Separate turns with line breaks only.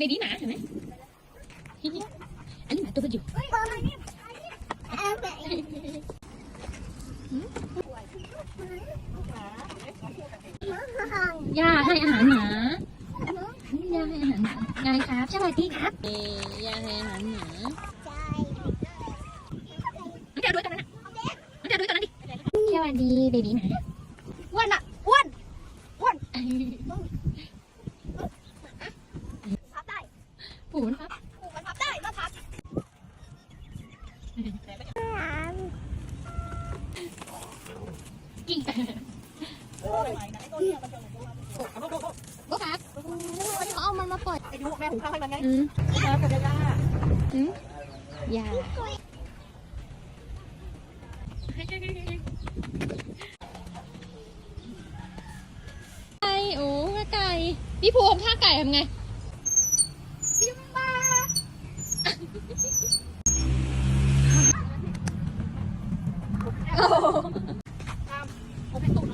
బేబీ మా అన్న అల్లి మా తోడు ยาให้อาหารหมายาให้อาหารหมายายครับสวัสดีครับเอยาให้อาหารหมาน้องจะด้วยตอนนั้นน่ะน้องจะด้วยตอนนั้นดิสวัสดีเบบี้หมา
อ้วนอ่ะอ้วนอ้วน
ปูนะครับ
ปูมันพับได้แล้วพับ
กิ่ง
ก็ครับเขาเอามันมาปล่อย
ไอ้ยุแม่หุงข้าวให้มันไง
อืม
ครับกับย่า
อืมอย่าไก่โอ้ไก่พี่ภูมิท่าไก่ทำไง
โอ้ตา
มผมเป็นตุ่ม